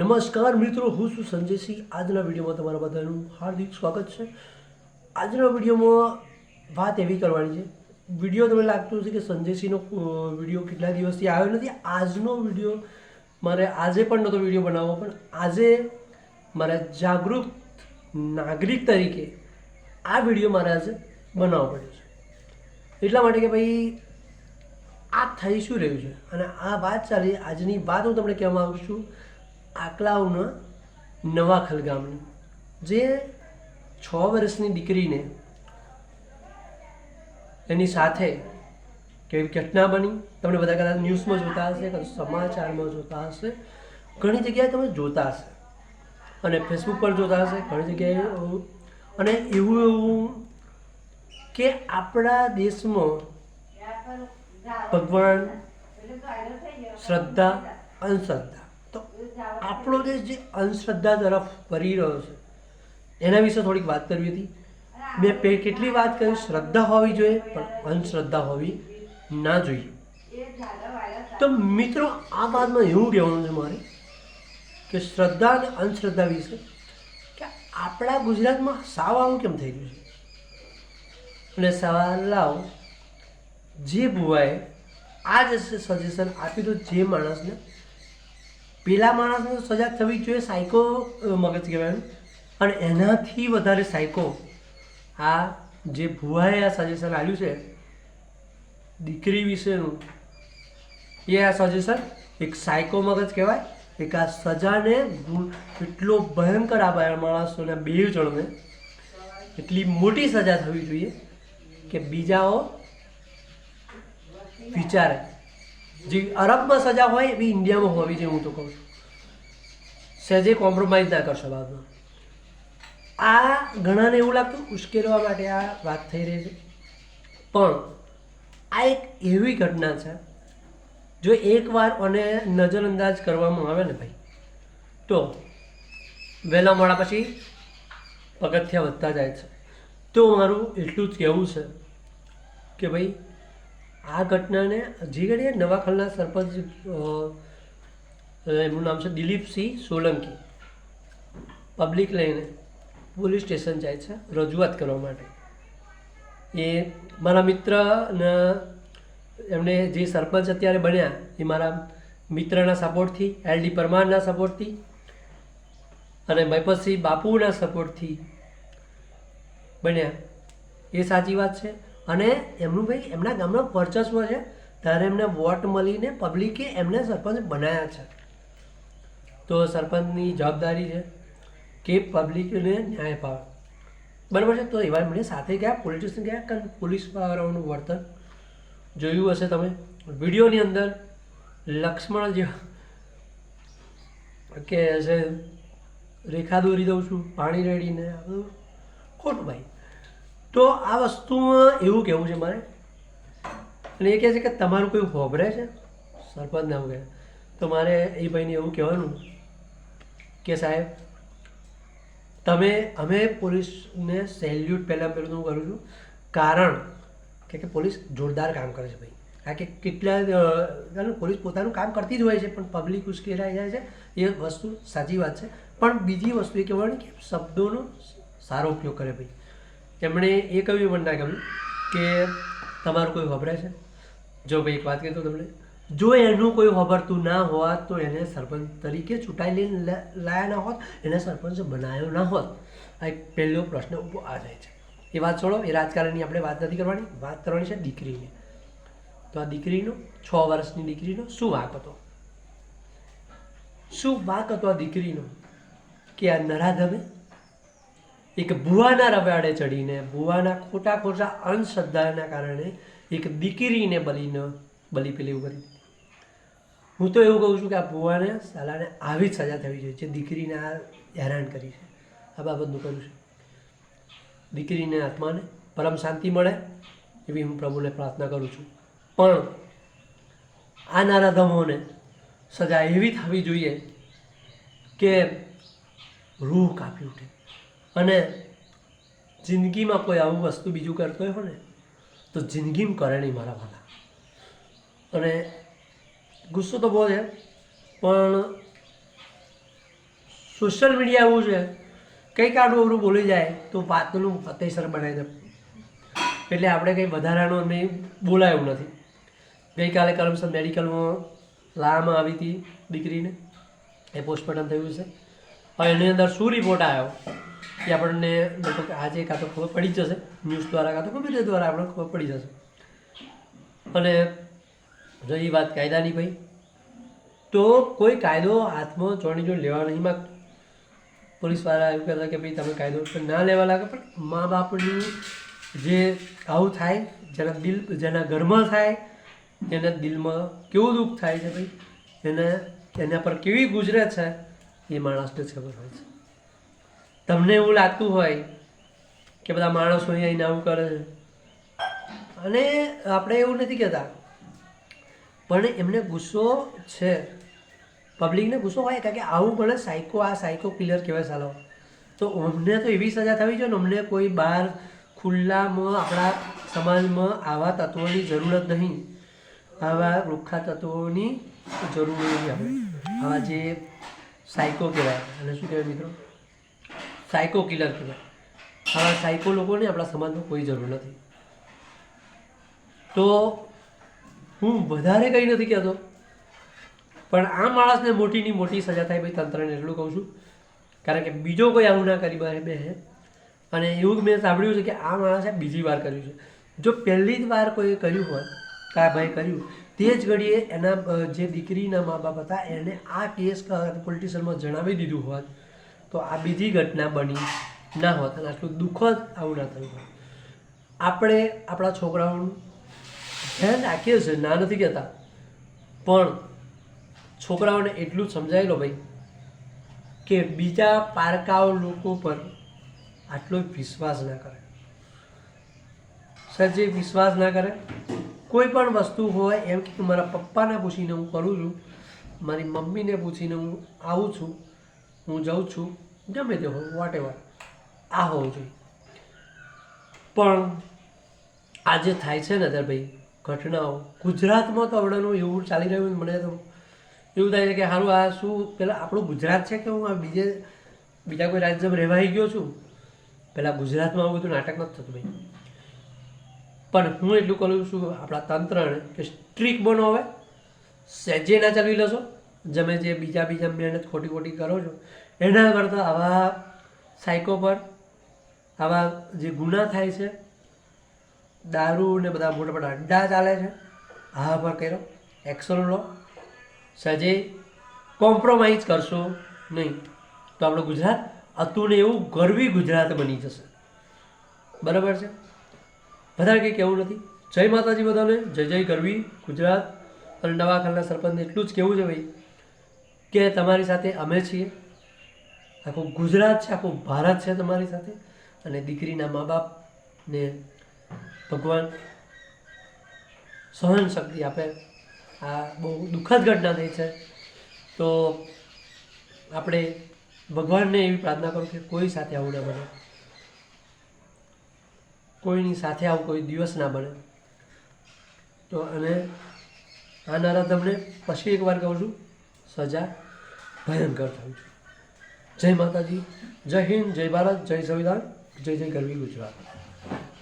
નમસ્કાર મિત્રો, હું છું સંજયસિંહ આજના વિડીયોમાં તમારા બધાનું હાર્દિક સ્વાગત છે. આજના વિડીયોમાં વાત એવી કરવાની છે. વીડિયો તમને લાગતું હશે કે સંજયસિંહનો વીડિયો કેટલા દિવસથી આવ્યો નથી. આજનો વીડિયો મારે આજે પણ નહોતો વીડિયો બનાવવો, પણ આજે મારે જાગૃત નાગરિક તરીકે આ વીડિયો મારે આજે બનાવવો પડ્યો છે. એટલા માટે કે ભાઈ, આ થઈ શું રહ્યું છે? અને આ વાત ચાલી, આજની વાત હું તમને કહેવા માગું છું આકલાવના નવાખલ ગામની જે છ વર્ષની દીકરીને એની સાથે કેવી ઘટના બની, તમને બધા કદાચ ન્યૂઝમાં જોતા હશે, કદાચ સમાચારમાં જોતા હશે, ઘણી જગ્યાએ તમે જોતા હશે. અને ફેસબુક પર જોતા હશે, ઘણી જગ્યાએ અને એવું એવું કે આપણા દેશમાં ભગવાન, શ્રદ્ધા અંધશ્રદ્ધા તો આપણો દેશ જે અંધશ્રદ્ધા તરફ વળી રહ્યો છે, એના વિશે થોડીક વાત કરવી હતી. મેં પે કેટલી વાત કરી, શ્રદ્ધા હોવી જોઈએ, પણ અંધશ્રદ્ધા હોવી ના જોઈએ. તો મિત્રો, આ વાતમાં એવું કહેવાનું છે મારે કે શ્રદ્ધા અને અંધશ્રદ્ધા વિશે કે આપણા ગુજરાતમાં સાવ આવું કેમ થઈ ગયું છે? અને સવાલ લાવ, જે ભુવાએ આ જ સજેશન આપ્યું હતું જે માણસને પેલા માણસને સજા થવી જોઈએ સાયકો મગજ કહેવાય અને એનાથી વધારે સાયકો આ જે ભુવાએ આ સજેશન આવ્યું છે, દીકરી વિશેનું, એ આ સજેશન એક સાયકો મગજ કહેવાય. એક આ સજાને એટલો ભયંકર આ માણસોને બે જણને એટલી મોટી સજા થવી જોઈએ કે બીજાઓ વિચારે. જે અરબમાં સજા હોય એવી ઇન્ડિયામાં હોવી જોઈએ, હું તો કહું છું. સહેજે કોમ્પ્રોમાઇઝ ના કરશો બાદમાં આ ઘણાને એવું લાગતું, ઉશ્કેરવા માટે આ વાત થઈ રહી છે. પણ આ એક એવી ઘટના છે, જો એકવાર અને નજરઅંદાજ કરવામાં આવે ને ભાઈ, તો વહેલા મોડા પછી પગથિયા વધતા જાય છે. તો મારું એટલું જ કહેવું છે કે ભાઈ આ ઘટનાને હજી ઘડીએ નવાખલના સરપંચ એમનું નામ છે દિલીપસિંહ સોલંકી. પબ્લિક લઈને પોલીસ સ્ટેશન જાય છે રજૂઆત કરવા માટે. એ મારા મિત્રના એમને જે સરપંચ અત્યારે બન્યા, એ મારા મિત્રના સપોર્ટથી એલડી પરમારના સપોર્ટથી અને મહિપતસિંહ બાપુના સપોર્ટથી બન્યા. એ સાચી વાત છે. અને એમનું ભાઈ, એમના ગામનો વર્ચસ્વ છે. ત્યારે એમને વોટ મળીને પબ્લિકે એમને સરપંચ બનાવ્યા છે. તો સરપંચની જવાબદારી છે કે પબ્લિકને ન્યાય પાવે બરાબર છે? તો એવા મને સાથે ગયા પોલીસ સ્ટેશન ગયા કારણ પોલીસ વાળાઓનું વર્તન જોયું હશે તમે. વિડીયોની અંદર લક્ષ્મણ જેવા કે રેખા દોરી દઉં છું, પાણી રેડીને આ બધું ખોટું ભાઈ. તો આ વસ્તુમાં એવું કહેવું છે મારે. અને એ કહે છે કે તમારું કોઈ હોભરે છે? સરપંચ ના કહે. તો મારે એ ભાઈને એવું કહેવાનું કે સાહેબ, તમે, અમે પોલીસને સેલ્યુટ પહેલાં પહેલું હું કરું છું. કારણ કે કે પોલીસ જોરદાર કામ કરે છે ભાઈ. કારણ કે કેટલા પોલીસ પોતાનું કામ કરતી જ હોય છે, પણ પબ્લિક ઉશ્કેરાઈ જાય છે. એ વસ્તુ સાચી વાત છે. પણ બીજી વસ્તુ એ કહેવાની કે શબ્દોનો સારો ઉપયોગ કરે ભાઈ. એમણે એ કહ્યું પણ ના ગમ્યું કે તમારું કોઈ વપરાય છે? જો ભાઈ એક વાત કહી તમને. જો એનું કોઈ વપરતું ના હોત તો એને સરપંચ તરીકે ચૂંટાઈ લઈને લાયા ના હોત, એને સરપંચ બનાવ્યો ના હોત. આ એક પહેલો પ્રશ્ન ઊભો આ જાય છે. એ વાત છોડો, એ રાજકારણની આપણે વાત નથી કરવાની. વાત કરવાની છે દીકરીની. તો આ દીકરીનો, છ વર્ષની દીકરીનો શું વાંક હતો? શું વાંક હતો આ દીકરીનો? કે આ નરાધમે એક ભુવાના રવાડે ચડીને ભુવાના ખોટા ખોટા અંધશ્રદ્ધાના કારણે એક દીકરીને બલીને, બલી પેલી કરી હું તો એવું કહું છું કે આ ભુવાને સાલાને આવી જ સજા થવી જોઈએ, જે દીકરીને આ હેરાન કરી છે, આ બાબતનું કર્યું છે. દીકરીને આત્માને પરમ શાંતિ મળે એવી હું પ્રભુને પ્રાર્થના કરું છું. પણ આ નારાધમોને સજા એવી થવી જોઈએ કે રૂહ કાપી ઉઠે. અને જિંદગીમાં કોઈ આવું વસ્તુ બીજું કરતો હોય ને, તો જિંદગીમાં કરે નહીં મારા વાલા. અને ગુસ્સો તો બહુ છે, પણ સોશિયલ મીડિયા એવું છે, કંઈક આડું અવરું બોલી જાય, તો વાતનું ફતેસર બનાવી દે. એટલે આપણે કંઈ વધારાનું અમે બોલાયું નથી. ગઈકાલે કરમસદ મેડિકલમાં લાવવામાં આવી હતી દીકરીને, એ પોસ્ટમોર્ટમ થયું છે. હવે એની અંદર શું રિપોર્ટ આવ્યો? એ આપણને લગભગ આજે કાં તો ખબર પડી જશે, ન્યૂઝ દ્વારા કાં તો ગમે તે દ્વારા આપણને ખબર પડી જશે. અને રહી વાત કાયદાની ભાઈ તો કોઈ કાયદો હાથમાં ચોણી જોડ લેવા નહીં માગતો. પોલીસવાળા એવું કહેતા કે ભાઈ તમે કાયદો ના લેવા લાગે, પણ મા બાપની જે આવું થાય, જેના દિલ, જેના ઘરમાં થાય, એના દિલમાં કેવું દુઃખ થાય છે ભાઈ, એને, એના પર કેવી ગુજરે છે, એ માણસને ખબર હોય છે. તમને એવું લાગતું હોય કે બધા માણસો આવીને આવું કરે છે. અને આપણે એવું નથી કહેતા. પણ એમને ગુસ્સો છે. પબ્લિકને ગુસ્સો હોય કારણ કે આવું ભલે સાયકો આ સાયકો કિલર કહેવાય સાલો. તો અમને તો એવી સજા થવી જોઈએ ને અમને કોઈ બહાર ખુલ્લામાં આપણા સમાજમાં આવા તત્વોની જરૂરત નહીં. આવા રૂખા તત્વોની જરૂર નહીં આપણે. આવા જે સાયકો કહેવાય. અને શું કહેવાય મિત્રો? સાયકો કિલર કહેવાય આવા સાયકો લોકોને આપણા સમાજમાં કોઈ જરૂર નથી. તો હું વધારે કંઈ નથી કહેતો, પણ આ માણસને મોટીની મોટી સજા થાય ભાઈ તંત્રને એટલું કહું છું. કારણ કે બીજો કોઈ આવું ના કરી મારે બે અને એવું મેં સાંભળ્યું છે કે આ માણસે બીજી વાર કર્યું છે. જો પહેલી જ વાર કોઈ કર્યું હોય, કા ભાઈ કર્યું, તે જ ઘડીએ એના જે દીકરીના મા બાપ હતા, એને આ કેસ પોલિટિશિયનમાં જણાવી દીધું હોત તો આ બીજી ઘટના બની ના હોત અને આટલું દુઃખદ આવું ના થયું હોત. આપણે આપણા છોકરાઓનું ધ્યાન રાખીએ છીએ, ના નથી કહેતા. પણ છોકરાઓને એટલું સમજાયેલો ભાઈ કે બીજા પારકાઓ લોકો પર આટલો વિશ્વાસ ના કરે. સર જે વિશ્વાસ ના કરે, કોઈ પણ વસ્તુ હોય, એમ કે મારા પપ્પાને પૂછીને હું કરું છું, મારી મમ્મીને પૂછીને હું આવું છું હું જાઉં છું, ગમે તે હોય વોટ એવર આ હોવું જોઈએ. પણ આ જે થાય છે ને અત્યારે ભાઈ, ઘટનાઓ, ગુજરાતમાં તો હમણાંનું એવું ચાલી રહ્યું મને તો એવું થાય છે કે સારું આ શું પહેલાં આપણું ગુજરાત છે કે હું આ બીજે, બીજા કોઈ રાજ્યમાં રહેવાઈ ગયો છું? પહેલાં ગુજરાતમાં આવું બધું નાટક નથી થતું ભાઈ. પણ હું એટલું કરું છું, આપણા તંત્રને કે સ્ટ્રીક બનો હવે. સહેજે ના ચલાવી લેશો. તમે જે બીજા બીજા મહેનત ખોટી ખોટી કરો છો, એના કરતાં આવા સાયકો પર, આવા જે ગુના થાય છે, દારૂ ને બધા મોટા મોટા અડ્ડા ચાલે છે, આ પર કર્યો, એક્શન લો, સજે કોમ્પ્રોમાઇઝ કરશો નહીં. તો આપણું ગુજરાત હતું ને એવું ગરવી ગુજરાત બની જશે. બરાબર છે? વધારે કંઈ કહેવું નથી. જય માતાજી બધાને, જય જય ગરવી ગુજરાત. અને નવાખાલના સરપંચને એટલું જ કહેવું છે ભાઈ કે તમારી સાથે અમે છીએ? આખું ગુજરાત છે, આખું ભારત છે તમારી સાથે? અને દીકરીના મા બાપને ભગવાન સહન શક્તિ આપે. આ બહુ દુઃખદ ઘટના થઈ છે. તો આપણે ભગવાનને એવી પ્રાર્થના કરું કે કોઈ સાથે આવું ના બને. કોઈની સાથે આવું કોઈ દિવસ ના બને. તો અને આ નારા તમને પછી એકવાર કહું છું. સજા ભયંકર થયું છે. જય માતાજી, જય હિન્દ, જય ભારત, જય સંવિધાન, જય જય ગરવી ગુજરાત.